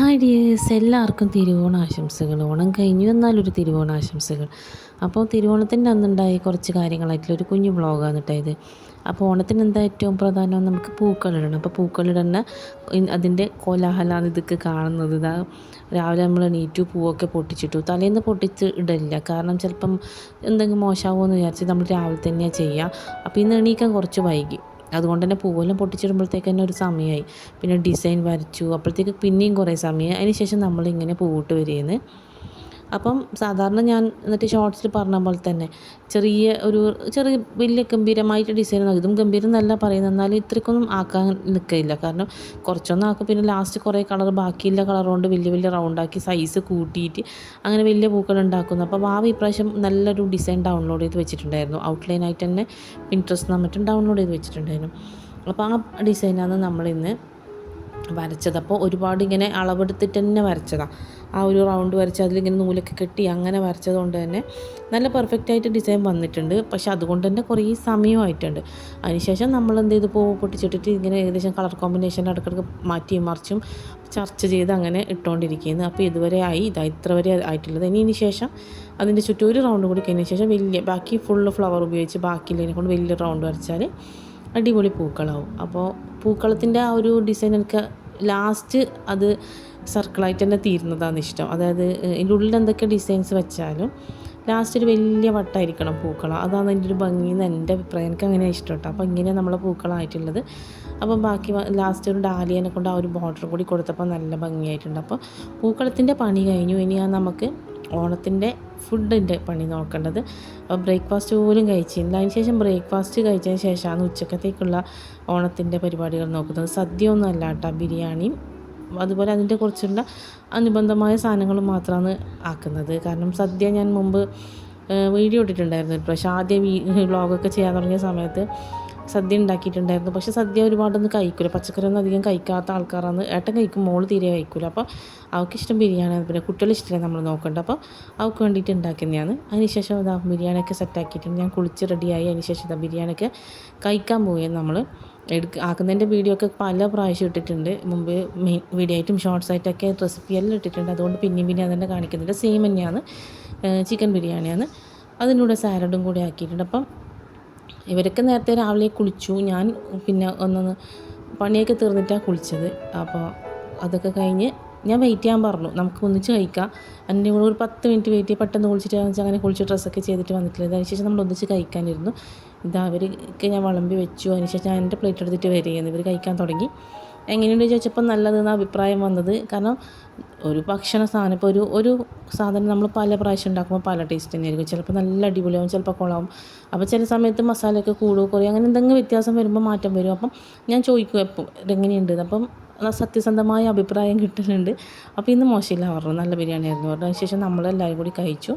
Hi dears എല്ലാവർക്കും തിരുവോണ ആശംസകൾ ഓണം കഴിഞ്ഞു എന്നാലൊരു തിരുവോണ ആശംസകൾ അപ്പോൾ തിരുവോണത്തിന്റെ അന്നുണ്ടായ കുറച്ച് കാര്യങ്ങളായിട്ടുള്ള ഒരു കുഞ്ഞു വ്ളോഗാണ് കേട്ടോ ഇത്. അപ്പോൾ ഓണത്തിന് എന്താ ഏറ്റവും പ്രധാനം? നമുക്ക് പൂക്കളിടണം അപ്പോൾ പൂക്കളിടുന്ന അതിന്റെ കോലാഹലാണ് ഇതൊക്കെ കാണുന്നത്. ഇതാ രാവിലെ നമ്മൾ എണീറ്റു പൂവൊക്കെ പൊട്ടിച്ചിട്ടു. തലേന്ന് പൊട്ടിച്ച് ഇടില്ല കാരണം ചിലപ്പം എന്തെങ്കിലും മോശമാവുമെന്ന് വിചാരിച്ച് നമ്മൾ രാവിലെ തന്നെയാണ് ചെയ്യുക. അപ്പോൾ ഇന്ന് എണീക്കാൻ കുറച്ച് വൈകി. അതുകൊണ്ട് തന്നെ പൂവെല്ലാം പൊട്ടിച്ചിടുമ്പോഴത്തേക്ക് തന്നെ ഒരു സമയമായി. പിന്നെ ഡിസൈൻ വരച്ചു. അപ്പോഴത്തേക്ക് പിന്നെയും കുറേ സമയം അതിന് ശേഷം നമ്മളിങ്ങനെ പൂവിട്ട് വരികയെന്ന് അപ്പം സാധാരണ ഞാൻ എന്നിട്ട് ഷോർട്സിൽ പറഞ്ഞ പോലെ തന്നെ ചെറിയ ഒരു ചെറിയ വലിയ ഗംഭീരമായിട്ട് ഡിസൈൻ ഇതും ഗംഭീരം എന്നല്ല പറയുന്നത് എന്നാലും ഇത്രയ്ക്കൊന്നും ആക്കാൻ നിൽക്കില്ല കാരണം കുറച്ചൊന്നും ആക്കും. പിന്നെ ലാസ്റ്റ് കുറേ കളർ ബാക്കിയുള്ള കളർ കൊണ്ട് വലിയ വലിയ റൗണ്ടാക്കി സൈസ് കൂട്ടിയിട്ട് അങ്ങനെ വലിയ പൂക്കൾ ഉണ്ടാക്കുന്നു. അപ്പോൾ ആ ഇപ്രാവശ്യം നല്ലൊരു ഡിസൈൻ ഡൗൺലോഡ് ചെയ്ത് വെച്ചിട്ടുണ്ടായിരുന്നു. ഔട്ട്ലൈൻ ആയിട്ട് തന്നെ പിൻട്രസ്റ്റ് മറ്റും ഡൗൺലോഡ് ചെയ്ത് വെച്ചിട്ടുണ്ടായിരുന്നു. അപ്പോൾ ആ ഡിസൈനാണ് നമ്മളിന്ന് വരച്ചത്. അപ്പോൾ ഒരുപാട് ഇങ്ങനെ അളവെടുത്തിട്ട് തന്നെ വരച്ചതാണ് ആ ഒരു റൗണ്ട് വരച്ച് അതിലിങ്ങനെ നൂലൊക്കെ കെട്ടി അങ്ങനെ വരച്ചത് കൊണ്ട് തന്നെ നല്ല പെർഫെക്റ്റ് ആയിട്ട് ഡിസൈൻ വന്നിട്ടുണ്ട്. പക്ഷേ അതുകൊണ്ട് തന്നെ കുറേ സമയമായിട്ടുണ്ട്. അതിനുശേഷം നമ്മൾ എന്ത് ചെയ്ത്? പൂ പൊട്ടിച്ചിട്ടിട്ട് ഇങ്ങനെ ഏകദേശം കളർ കോമ്പിനേഷൻ ഇടയ്ക്കിടയ്ക്ക് മാറ്റിയും മറിച്ചും ചർച്ച ചെയ്ത് അങ്ങനെ ഇട്ടുകൊണ്ടിരിക്കുന്നത് അപ്പോൾ ഇതുവരെ ആയി. ഇതാ ഇത്ര വരെ ആയിട്ടുള്ളത്. ഇനി ഇതിന് ശേഷം അതിന്റെ ചുറ്റും ഒരു റൗണ്ട് കൂടി കഴിഞ്ഞതിന് ശേഷം വലിയ ബാക്കി ഫുള്ള് ഫ്ലവർ ഉപയോഗിച്ച് ബാക്കിയുള്ളതിനെ കൊണ്ട് വലിയ റൗണ്ട് വരച്ചാൽ അടിപൊളി പൂക്കളാവും. അപ്പോൾ പൂക്കളത്തിന്റെ ആ ഒരു ഡിസൈൻ എനിക്ക് ലാസ്റ്റ് അത് സർക്കിളായിട്ട് തന്നെ തീരുന്നതാണ് ഇഷ്ടം. അതായത് ഇതിന്റെ ഉള്ളിൽ എന്തൊക്കെ ഡിസൈൻസ് വെച്ചാലും ലാസ്റ്റ് ഒരു വലിയ വട്ടമായിരിക്കണം പൂക്കളം. അതാണ് എന്റെ ഒരു ഭംഗി എന്ന് എന്റെ അഭിപ്രായം. എനിക്ക് അങ്ങനെ ഇഷ്ടം കേട്ടോ അപ്പോൾ ഇങ്ങനെ നമ്മളെ പൂക്കളമായിട്ടുള്ളത് അപ്പം ബാക്കി ലാസ്റ്റ് ഒരു ഡാലിയനെ കൊണ്ട് ആ ഒരു ബോർഡർ കൂടി കൊടുത്തപ്പോൾ നല്ല ഭംഗിയായിട്ടുണ്ട്. അപ്പോൾ പൂക്കളത്തിന്റെ പണി കഴിഞ്ഞു. ഇനി ആ നമുക്ക് ഓണത്തിന്റെ ഫുഡിന്റെ പണി നോക്കേണ്ടത്. അപ്പോൾ ബ്രേക്ക്ഫാസ്റ്റ് പോലും കഴിച്ചില്ല. അതിന് ശേഷം ബ്രേക്ക്ഫാസ്റ്റ് കഴിച്ചതിന് ശേഷമാണ് ഉച്ചക്കത്തേക്കുള്ള ഓണത്തിന്റെ പരിപാടികൾ നോക്കുന്നത്. സദ്യ ഒന്നും അല്ല കേട്ടോ ബിരിയാണിയും അതുപോലെ അതിന്റെ കുറിച്ചുള്ള അനുബന്ധമായ സാധനങ്ങൾ മാത്രമാണ് ആക്കുന്നത്. കാരണം സദ്യ ഞാൻ മുമ്പ് വീഡിയോ ഇട്ടിട്ടുണ്ടായിരുന്നു. പക്ഷേ ആദ്യം ഈ വ്ളോഗൊക്കെ ചെയ്യാൻ തുടങ്ങിയ സമയത്ത് സദ്യ ഉണ്ടാക്കിയിട്ടുണ്ടായിരുന്നു. പക്ഷേ സദ്യ ഒരുപാടൊന്നും കഴിക്കില്ല പച്ചക്കറിയൊന്നും അധികം കഴിക്കാത്ത ആൾക്കാരാണ്. ഏട്ടൻ കഴിക്കും മോൾ തീരെ കഴിക്കില്ല അപ്പോൾ അവൾക്ക് ഇഷ്ടം ബിരിയാണിയാണ് പിന്നെ കുട്ടികൾ ഇഷ്ടമല്ല നമ്മൾ നോക്കേണ്ടത് അപ്പോൾ അവൾക്ക് വേണ്ടിയിട്ട് ഉണ്ടാക്കുന്നതാണ് അതിനുശേഷം ഇതാ ബിരിയാണിയൊക്കെ സെറ്റാക്കിയിട്ടുണ്ട് ഞാൻ കുളിച്ച് റെഡിയായി അതിനുശേഷം ഇതാ ബിരിയാണിയൊക്കെ കഴിക്കാൻ പോവുകയാണ് നമ്മൾ എടുക്ക ആക്കുന്നതിന്റെ വീഡിയോ ഒക്കെ പല പ്രാവശ്യം ഇട്ടിട്ടുണ്ട്. മുമ്പ് മെയിൻ വീഡിയോ ആയിട്ടും ഷോർട്സ് ആയിട്ടൊക്കെ റെസിപ്പി എല്ലാം ഇട്ടിട്ടുണ്ട്. അതുകൊണ്ട് പിന്നെയും പിന്നെ അതന്നെ കാണിക്കുന്നുണ്ട്. സെയിം തന്നെയാണ് ചിക്കൻ ബിരിയാണിയാണ്. അതിനൂടെ സാലഡും കൂടി ആക്കിയിട്ടുണ്ട്. അപ്പം ഇവരൊക്കെ നേരത്തെ രാവിലെ കുളിച്ചു. ഞാൻ പിന്നെ ഒന്ന് പണിയൊക്കെ തീർന്നിട്ടാണ് കുളിച്ചത്. അപ്പോൾ അതൊക്കെ കഴിഞ്ഞ് ഞാൻ വെയിറ്റ് ചെയ്യാൻ പറഞ്ഞു. നമുക്ക് ഒന്നിച്ച് കഴിക്കാം. എന്റെ കൂടെ ഒരു പത്ത് മിനിറ്റ് വെയിറ്റ് ചെയ്ത് പെട്ടെന്ന് കുളിച്ചിട്ട് വെച്ചാൽ അങ്ങനെ കുളിച്ച് ഡ്രസ്സൊക്കെ ചെയ്തിട്ട് വന്നിട്ടില്ല. അതിനുശേഷം നമ്മൾ ഒന്നിച്ച് കഴിക്കാനിരുന്നു. ഇതാ അവർക്ക് ഞാൻ വിളമ്പി വെച്ചു. അതിനുശേഷം ഞാൻ എന്റെ പ്ലേറ്റ് എടുത്തിട്ട് വരികയാണ്. ഇവർ കഴിക്കാൻ തുടങ്ങി. എങ്ങനെയുണ്ട് ചോദിച്ചപ്പോൾ നല്ലതെന്ന് അഭിപ്രായം വന്നത്. കാരണം ഒരു ഭക്ഷണ സാധനം ഇപ്പോൾ ഒരു ഒരു സാധനം നമ്മൾ പല പ്രാവശ്യം ഉണ്ടാക്കുമ്പോൾ പല ടേസ്റ്റ് തന്നെയായിരിക്കും. ചിലപ്പോൾ നല്ല അടിപൊളിയാവും ചിലപ്പോൾ കുളമാവും അപ്പോൾ ചില സമയത്ത് മസാലയൊക്കെ കൂടുക കുറയും അങ്ങനെ എന്തെങ്കിലും വ്യത്യാസം വരുമ്പോൾ മാറ്റം വരും. അപ്പം ഞാൻ ചോദിക്കും എപ്പോൾ ഇതെങ്ങനെയുണ്ട്? അപ്പം സത്യസന്ധമായ അഭിപ്രായം കിട്ടുന്നുണ്ട്. അപ്പോൾ ഇന്ന് മോശമില്ല പറഞ്ഞു നല്ല ബിരിയാണി ആയിരുന്നു പറഞ്ഞു അതിനുശേഷം നമ്മളെല്ലാവരും കൂടി കഴിച്ചു.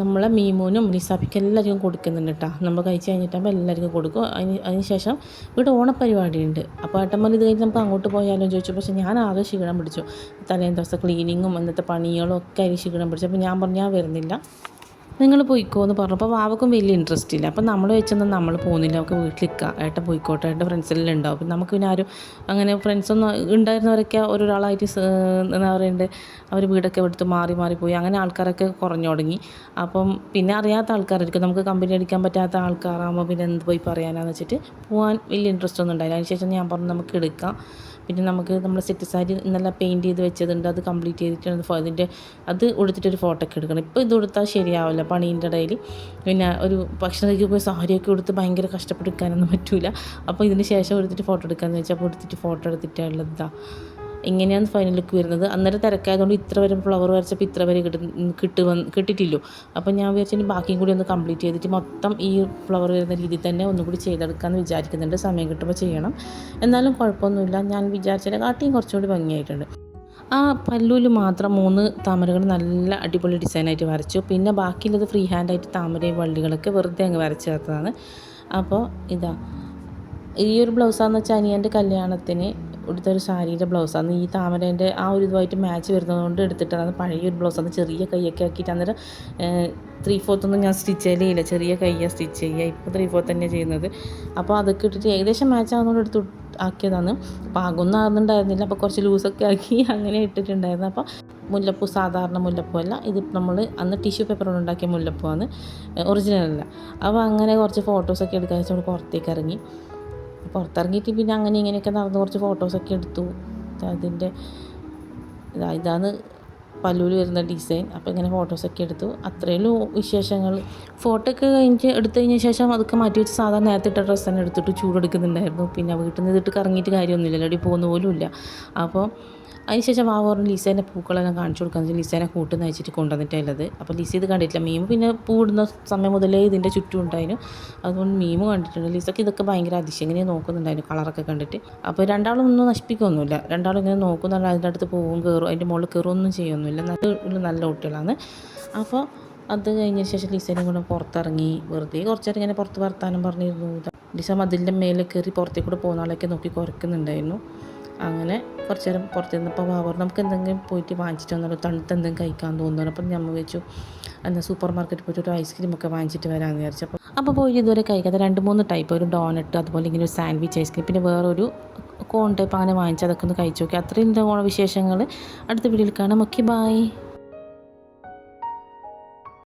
നമ്മളെ മീമോനും ലിസാപ്പിക്ക് എല്ലാവർക്കും കൊടുക്കുന്നുണ്ട് കേട്ടോ. നമ്മൾ കഴിച്ച് കഴിഞ്ഞിട്ടാകുമ്പോൾ എല്ലാവർക്കും കൊടുക്കും. അതിന് അതിന് ശേഷം ഇവിടെ ഓണപ്പരിപാടിയുണ്ട് അപ്പോൾ ഏട്ടന്മാർ ഇത് കഴിഞ്ഞ് നമുക്ക് അങ്ങോട്ട് പോയാലോ ചോദിച്ചു. പക്ഷേ ഞാൻ ആകെ ക്ഷീണം പിടിച്ചു. തലേന്ന് ദിവസം ക്ലീനിങ്ങും അന്നത്തെ പണികളും ഒക്കെ അതിന് ക്ഷീണം പിടിച്ചു. അപ്പോൾ ഞാൻ പറഞ്ഞു ഞാൻ വരുന്നില്ല. നിങ്ങൾ പോയിക്കോ എന്ന് പറഞ്ഞപ്പോൾ വാവക്കും വലിയ ഇൻട്രസ്റ്റ് ഇല്ല. അപ്പം നമ്മൾ വെച്ചെന്നാൽ നമ്മൾ പോകുന്നില്ല നമുക്ക് വീട്ടിലിരിക്കുക ഏട്ടൻ പോയിക്കോട്ടെ. ഏട്ടൻ ഫ്രണ്ട്സെല്ലാം ഉണ്ടാവും അപ്പം നമുക്ക് പിന്നെ ആരും അങ്ങനെ ഫ്രണ്ട്സൊന്നും ഉണ്ടായിരുന്നവരൊക്കെ ഒരാളായിട്ട് എന്താ പറയണ്ടേ അവർ വീടൊക്കെ എടുത്ത് മാറി മാറി പോയി. അങ്ങനെ ആൾക്കാരൊക്കെ കുറഞ്ഞു തുടങ്ങി. അപ്പം പിന്നെ അറിയാത്ത ആൾക്കാരായിരിക്കും. നമുക്ക് കമ്പനി അടിക്കാൻ പറ്റാത്ത ആൾക്കാരാകുമ്പോൾ പിന്നെ എന്ത് പോയി പറയാനാന്ന് വെച്ചിട്ട് പോകാൻ വലിയ ഇൻട്രസ്റ്റ് ഒന്നും ഉണ്ടായില്ല. അതിനുശേഷം ഞാൻ പറഞ്ഞു നമുക്ക് എടുക്കാം. പിന്നെ നമുക്ക് നമ്മൾ സെറ്റ് സാരി നല്ല പെയിന്റ് ചെയ്ത് വെച്ചതുണ്ട് അത് കംപ്ലീറ്റ് ചെയ്തിട്ട് അതിന്റെ അത് ഉടുത്തിട്ടൊരു ഫോട്ടോ ഒക്കെ എടുക്കണം. ഇപ്പോൾ ഇത് കൊടുത്താൽ ശരിയാവില്ല പണീന്റെ ഇടയിൽ. പിന്നെ ഒരു ഭക്ഷണം പോയി സാരിയൊക്കെ കൊടുത്ത് ഭയങ്കര കഷ്ടപ്പെടുക്കാനൊന്നും പറ്റില്ല അപ്പോൾ ഇതിന് ശേഷം എടുത്തിട്ട് ഫോട്ടോ എടുക്കാമെന്ന് വെച്ചാൽ അപ്പോൾ എടുത്തിട്ട് ഫോട്ടോ എടുത്തിട്ടുള്ളത് ഇതാ. ഇങ്ങനെയാണ് ഫൈനൽ ലുക്ക് വരുന്നത്? അന്നേരം തിരക്കായതുകൊണ്ട് ഇത്ര വരെ ഫ്ലവർ വരച്ചപ്പോൾ ഇത്ര വരെ കിട്ടും കിട്ടു കിട്ടിയിട്ടില്ലോ. അപ്പോൾ ഞാൻ വിചാരിച്ചു ബാക്കിയും കൂടി ഒന്ന് കംപ്ലീറ്റ് ചെയ്തിട്ട് മൊത്തം ഈ ഫ്ലവർ വരുന്ന രീതിയിൽ തന്നെ ഒന്നുകൂടി ചെയ്തെടുക്കാമെന്ന് വിചാരിക്കുന്നുണ്ട്. സമയം കിട്ടുമ്പോൾ ചെയ്യണം. എന്നാലും കുഴപ്പമൊന്നുമില്ല. ഞാൻ വിചാരിച്ചാൽ കാട്ടിയും കുറച്ചുകൂടി ഭംഗിയായിട്ടുണ്ട്. ആ പല്ലൂൽ മാത്രം മൂന്ന് താമരകൾ നല്ല അടിപൊളി ഡിസൈനായിട്ട് വരച്ചു. പിന്നെ ബാക്കിയുള്ളത് ഫ്രീ ഹാൻഡായിട്ട് താമരയും വള്ളികളൊക്കെ വെറുതെ അങ്ങ് വരച്ചു ചേർത്തതാണ്. അപ്പോൾ ഇതാ ഈ ഒരു ബ്ലൗസാന്ന് വെച്ചാൽ അനിയന്റെ കല്യാണത്തിന് എടുത്ത ഒരു സാരിയുടെ ബ്ലൗസാണ് ഈ താമരേന്റെ ആ ഒരു ഇതുമായിട്ട് മാച്ച് വരുന്നതുകൊണ്ട് എടുത്തിട്ടാണ് പഴയ ഒരു ബ്ലൗസാണ് ചെറിയ കൈയൊക്കെ ആക്കിയിട്ട് അന്നേരം ത്രീ ഫോർത്തൊന്നും ഞാൻ സ്റ്റിച്ച് ചെയ്യലില്ല. ചെറിയ കൈയാണ് സ്റ്റിച്ച് ചെയ്യുക. ഇപ്പോൾ ത്രീ ഫോർത്ത് തന്നെ ചെയ്യുന്നത്. അപ്പോൾ അതൊക്കെ ഇട്ടിട്ട് ഏകദേശം മാച്ച് ആകുന്നതുകൊണ്ട് എടുത്ത് ആക്കിയതാണ്. പാകൊന്നും ആകുന്നുണ്ടായിരുന്നില്ല അപ്പോൾ കുറച്ച് ലൂസൊക്കെ ആക്കി അങ്ങനെ ഇട്ടിട്ടുണ്ടായിരുന്നു. അപ്പോൾ മുല്ലപ്പൂ സാധാരണ മുല്ലപ്പൂ അല്ല. ഇത് നമ്മൾ അന്ന് ടിഷ്യൂ പേപ്പർ കൊണ്ട് ഉണ്ടാക്കിയ മുല്ലപ്പൂ ആണ്. ഒറിജിനൽ അല്ല. അപ്പോൾ അങ്ങനെ കുറച്ച് ഫോട്ടോസൊക്കെ എടുക്കാൻ വെച്ചാൽ പുറത്തേക്ക് ഇറങ്ങി. പുറത്തിറങ്ങിയിട്ട് പിന്നെ അങ്ങനെ ഇങ്ങനെയൊക്കെ നടന്ന് കുറച്ച് ഫോട്ടോസൊക്കെ എടുത്തു. അതിന്റെ ഇതാ ഇതാണ് പല്ലുവിൽ വരുന്ന ഡിസൈൻ അപ്പോൾ ഇങ്ങനെ ഫോട്ടോസൊക്കെ എടുത്തു. അത്രയുള്ളൂ വിശേഷങ്ങൾ. ഫോട്ടോ ഒക്കെ കഴിഞ്ഞ് എടുത്തു കഴിഞ്ഞ ശേഷം അതൊക്കെ മാറ്റി വെച്ച് സാധാരണ നേരത്തെ ഇട്ട ഡ്രസ്സ് തന്നെ എടുത്തിട്ട് ചൂടെടുക്കുന്നുണ്ടായിരുന്നു. പിന്നെ വീട്ടിൽ നിന്ന് ഇതിട്ട് കറങ്ങിയിട്ട് കാര്യമൊന്നുമില്ല എടി പോകുന്ന പോലും ഇല്ല. അപ്പോൾ അതിനുശേഷം വാ പറഞ്ഞ് ലിസേന്റെ പൂക്കളെല്ലാം കാണിച്ചു കൊടുക്കാൻ ലിസേനെ കൂട്ട് നയിച്ചിട്ട് കൊണ്ടുവന്നിട്ടുള്ളത് അപ്പോൾ ലിസ ഇത് കണ്ടിട്ടില്ല. മീമ് പിന്നെ പൂടുന്ന സമയം മുതലേ ഇതിന്റെ ചുറ്റും ഉണ്ടായിരുന്നു. അതുകൊണ്ട് മീമ് കണ്ടിട്ടുണ്ട്. ലിസക്ക് ഇതൊക്കെ ഭയങ്കര അതിശയം. ഇങ്ങനെ നോക്കുന്നുണ്ടായിരുന്നു കളറൊക്കെ കണ്ടിട്ട്. അപ്പോൾ രണ്ടാളും ഒന്നും നശിപ്പിക്കൊന്നുമില്ല. രണ്ടാളും ഇങ്ങനെ നോക്കുന്നുണ്ട്. അതിന്റെ അടുത്ത് പോവും കയറും. അതിന്റെ മുകളിൽ കയറുമൊന്നും ചെയ്യൊന്നുമില്ല. നല്ല നല്ല കുട്ടികളാണ്. അപ്പോൾ അത് കഴിഞ്ഞ ശേഷം ലിസേനെ കൂടെ പുറത്തിറങ്ങി. വെറുതെ കുറച്ചേരം ഇങ്ങനെ പുറത്ത് വർത്താനം പറഞ്ഞിരുന്നു. ലിസ മതിലിന്റെ മേലെ കയറി പുറത്തേക്ക് കൂടെ പോകുന്ന ആളൊക്കെ നോക്കി കുറയ്ക്കുന്നുണ്ടായിരുന്നു. അങ്ങനെ കുറച്ച് നേരം പുറത്തിരുന്നപ്പോൾ വാവർ നമുക്ക് എന്തെങ്കിലും പോയിട്ട് വാങ്ങിച്ചിട്ട് വന്നാലോ? തണുത്ത് എന്തെങ്കിലും കഴിക്കാൻ തോന്നുന്നു അപ്പം ഞമ്മ വെച്ചു എന്നാൽ സൂപ്പർ മാർക്കറ്റിൽ പോയിട്ട് ഒരു ഐസ്ക്രീം ഒക്കെ വാങ്ങിച്ചിട്ട് വരാമെന്ന് വിചാരിച്ചപ്പോൾ അപ്പോൾ പോയി ഇതുവരെ കഴിക്കാതെ രണ്ട് മൂന്ന് ടൈപ്പ് ഒരു ഡോണറ്റ് അതുപോലെ ഇങ്ങനെ ഒരു സാൻഡ്വിച്ച് ഐസ്ക്രീം പിന്നെ വേറൊരു കോൺ ടൈപ്പ് അങ്ങനെ വാങ്ങിച്ച് അതൊക്കെ ഒന്ന് കഴിച്ചു നോക്കി. അത്രയും ഓണ വിശേഷങ്ങൾ അടുത്ത വീഡിയോയിൽ കാണാം. Okay bye